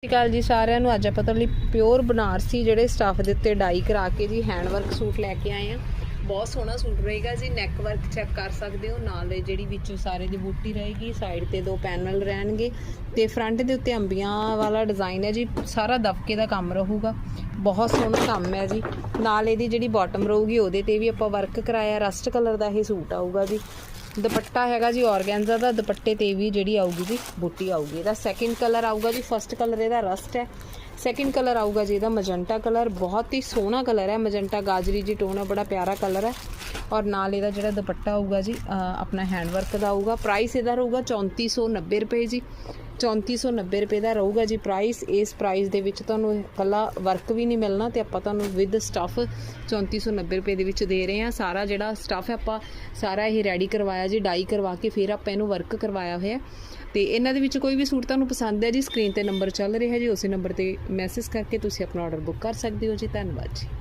ਸਤਿ ਸ਼੍ਰੀ ਅਕਾਲ ਜੀ ਸਾਰਿਆਂ ਨੂੰ। ਅੱਜ ਆਪਾਂ ਤੁਹਾਡੇ ਲਈ ਪਿਓਰ ਬਨਾਰਸੀ ਜਿਹੜੇ ਸਟਾਫ ਦੇ ਉੱਤੇ ਡਾਈ ਕਰਾ ਕੇ ਜੀ ਹੈਂਡ ਵਰਕ ਸੂਟ ਲੈ ਕੇ ਆਏ ਆ। ਬਹੁਤ ਸੋਹਣਾ ਸੂਟ ਰਹੇਗਾ ਜੀ। ਨੈਕ ਵਰਕ ਚੈੱਕ ਕਰ ਸਕਦੇ ਹੋ। ਨਾਲ ਜਿਹੜੀ ਵਿੱਚੋਂ ਸਾਰੇ ਦੀ ਬੂਟੀ ਰਹੇਗੀ ਸਾਈਡ ਤੇ ਦੋ ਪੈਨਲ ਰਹਿਣਗੇ ਤੇ ਫਰੰਟ ਦੇ ਉੱਤੇ ਅੰਬੀਆਂ ਵਾਲਾ ਡਿਜ਼ਾਈਨ ਹੈ ਜੀ। ਸਾਰਾ ਦਬਕੇ ਦਾ ਕੰਮ ਰਹੂਗਾ। ਬਹੁਤ ਸੋਹਣਾ ਕੰਮ ਹੈ ਜੀ। ਨਾਲ ਇਹਦੀ ਜਿਹੜੀ ਬਾਟਮ ਰਹੂਗੀ, ਉਹਦੇ ਤੇ ਵੀ ਆਪਾਂ ਵਰਕ ਕਰਾਇਆ। ਰਸਟ ਕਲਰ ਦਾ ਇਹ ਸੂਟ ਆਊਗਾ ਜੀ। ਦੁਪੱਟਾ ਹੈਗਾ ਜੀ ਔਰਗੈਂਜ਼ਾ ਦਾ, ਦੁਪੱਟੇ ਤੇ ਵੀ ਜਿਹੜੀ ਆਊਗੀ ਜੀ ਬੂਟੀ ਆਊਗੀ। ਇਹਦਾ ਸੈਕਿੰਡ ਕਲਰ ਆਊਗਾ ਜੀ ਫਰਸਟ ਕਲਰ ਇਹਦਾ ਰਸਟ ਹੈ। ਸੈਕਿੰਡ ਕਲਰ ਆਊਗਾ ਜੀ ਇਹਦਾ ਮਜੰਟਾ ਕਲਰ ਬਹੁਤ ਹੀ ਸੋਹਣਾ ਕਲਰ ਹੈ। ਮਜੰਟਾ ਗਾਜਰੀ ਜੀ ਟੋਨ ਹੈ ਬੜਾ ਪਿਆਰਾ ਕਲਰ ਹੈ। ਔਰ ਨਾਲ ਇਹਦਾ ਜਿਹੜਾ ਦੁਪੱਟਾ ਆਊਗਾ ਜੀ ਆਪਣਾ ਹੈਂਡ ਵਰਕ ਦਾ ਆਊਗਾ ਪ੍ਰਾਈਸ ਇਹਦਾ ਰਹੂਗਾ 3490 ਰੁਪਏ ਜੀ। 3490 ਰੁਪਏ ਦਾ ਰਹੂਗਾ ਜੀ ਪ੍ਰਾਈਸ ਇਸ ਪ੍ਰਾਈਸ ਦੇ ਵਿੱਚ ਤੁਹਾਨੂੰ ਇਕੱਲਾ ਵਰਕ ਵੀ ਨਹੀਂ ਮਿਲਣਾ ਤੇ ਆਪਾਂ ਤੁਹਾਨੂੰ ਵਿਦ ਸਟਫ 3490 ਰੁਪਏ ਦੇ ਵਿੱਚ ਦੇ ਰਹੇ ਹਾਂ। ਸਾਰਾ ਜਿਹੜਾ ਸਟਫ ਆਪਾਂ ਸਾਰਾ ਇਹ ਰੈਡੀ ਕਰਵਾਇਆ ਜੀ ਡਾਈ ਕਰਵਾ ਕੇ ਫਿਰ ਆਪਾਂ ਇਹਨੂੰ ਵਰਕ ਕਰਵਾਇਆ ਹੋਇਆ। ਤੇ ਇਹਨਾਂ ਦੇ ਵਿੱਚ ਕੋਈ ਵੀ ਸੂਟ ਤੁਹਾਨੂੰ ਪਸੰਦ ਹੈ ਜੀ ਸਕਰੀਨ ਤੇ ਨੰਬਰ ਚੱਲ ਰਿਹਾ ਜੀ, ਉਸੇ ਨੰਬਰ ਤੇ ਮੈਸੇਜ ਕਰਕੇ ਤੁਸੀਂ ਆਪਣਾ ਆਰਡਰ ਬੁੱਕ ਕਰ ਸਕਦੇ ਹੋ ਜੀ। ਧੰਨਵਾਦ ਜੀ।